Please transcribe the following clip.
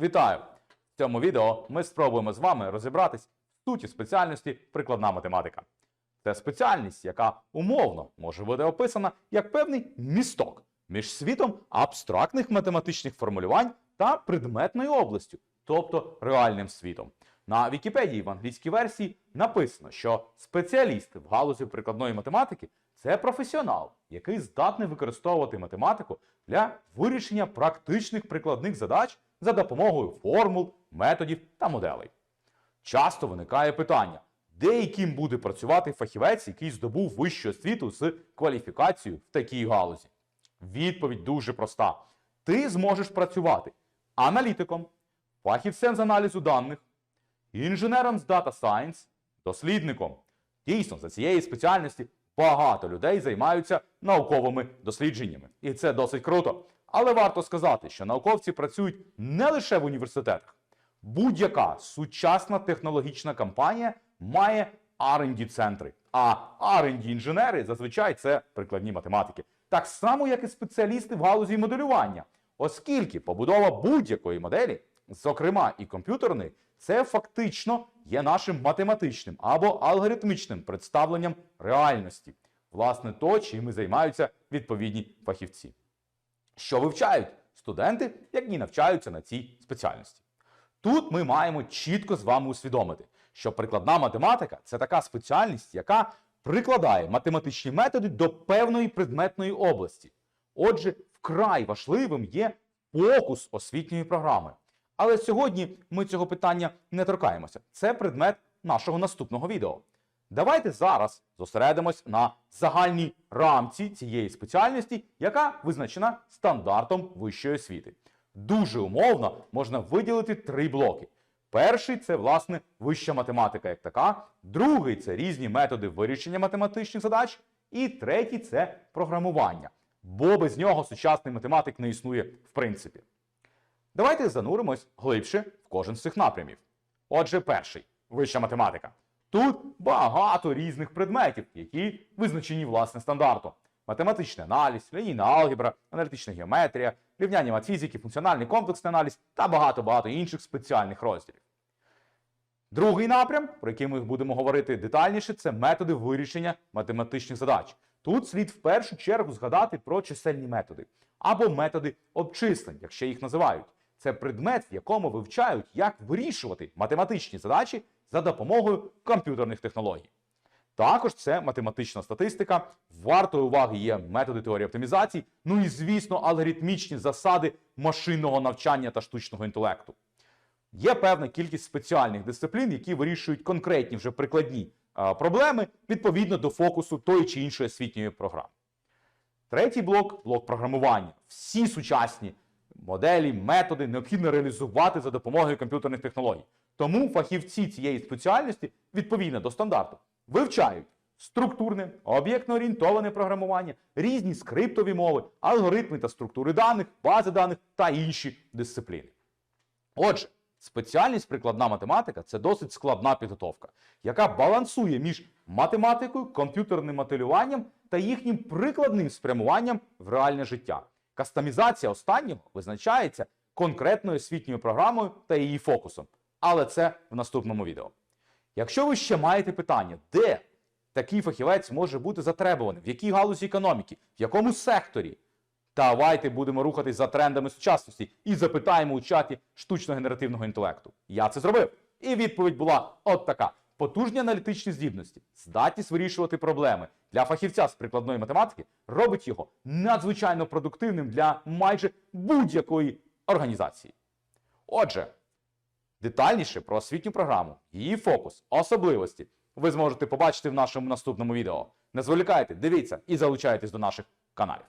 Вітаю! В цьому відео ми спробуємо з вами розібратись в суті спеціальності прикладна математика. Це спеціальність, яка умовно може бути описана як певний місток між світом абстрактних математичних формулювань та предметною областю, тобто реальним світом. На Вікіпедії в англійській версії написано, що спеціаліст в галузі прикладної математики це професіонал, який здатний використовувати математику для вирішення практичних прикладних задач за допомогою формул, методів та моделей. Часто виникає питання, де і ким буде працювати фахівець, який здобув вищу освіту з кваліфікацією в такій галузі. Відповідь дуже проста: ти зможеш працювати аналітиком, фахівцем з аналізу даних, інженером з Data Science, дослідником. Дійсно, за цієї спеціальності багато людей займаються науковими дослідженнями. І це досить круто. Але варто сказати, що науковці працюють не лише в університетах. Будь-яка сучасна технологічна компанія має R&D центри. А R&D інженери зазвичай це прикладні математики. Так само, як і спеціалісти в галузі моделювання. Оскільки побудова будь-якої моделі, зокрема і комп'ютерної, це фактично є нашим математичним або алгоритмічним представленням реальності. Власне, то, чим і займаються відповідні фахівці. Що вивчають студенти, які навчаються на цій спеціальності? Тут ми маємо чітко з вами усвідомити, що прикладна математика це така спеціальність, яка прикладає математичні методи до певної предметної області. Отже, вкрай важливим є фокус освітньої програми. Але сьогодні ми цього питання не торкаємося. Це предмет нашого наступного відео. Давайте зараз зосередимось на загальній рамці цієї спеціальності, яка визначена стандартом вищої освіти. Дуже умовно можна виділити три блоки. Перший це власне вища математика як така, другий це різні методи вирішення математичних задач, і третій це програмування. Бо без нього сучасний математик не існує в принципі. Давайте зануримось глибше в кожен з цих напрямів. Отже, перший вища математика. Тут багато різних предметів, які визначені власне стандартом: математичний аналіз, лінійна алгебра, аналітична геометрія, рівняння матфізики, функціональний комплексний аналіз та багато-багато інших спеціальних розділів. Другий напрям, про який ми будемо говорити детальніше, це методи вирішення математичних задач. Тут слід в першу чергу згадати про чисельні методи або методи обчислень, якщо їх називають. Це предмет, в якому вивчають, як вирішувати математичні задачі за допомогою комп'ютерних технологій. Також це математична статистика. Вартою уваги є методи теорії оптимізації, ну і, звісно, алгоритмічні засади машинного навчання та штучного інтелекту. Є певна кількість спеціальних дисциплін, які вирішують конкретні вже прикладні а, проблеми відповідно до фокусу тої чи іншої освітньої програми. Третій блок блок програмування. Всі сучасні моделі, методи необхідно реалізувати за допомогою комп'ютерних технологій. Тому фахівці цієї спеціальності, відповідно до стандарту, вивчають структурне, об'єктно-орієнтоване програмування, різні скриптові мови, алгоритми та структури даних, бази даних та інші дисципліни. Отже, спеціальність прикладна математика це досить складна підготовка, яка балансує між математикою, комп'ютерним моделюванням та їхнім прикладним спрямуванням в реальне життя. Кастомізація останнього визначається конкретною освітньою програмою та її фокусом. Але це в наступному відео. Якщо ви ще маєте питання, де такий фахівець може бути затребуваний, в якій галузі економіки, в якому секторі, давайте будемо рухатись за трендами сучасності і запитаємо у чаті штучно-генеративного інтелекту. Я це зробив. І відповідь була от така: потужні аналітичні здібності, здатність вирішувати проблеми для фахівця з прикладної математики робить його надзвичайно продуктивним для майже будь-якої організації. Отже, детальніше про освітню програму, її фокус, особливості ви зможете побачити в нашому наступному відео. Не зволікайте, дивіться і залучайтесь до наших каналів.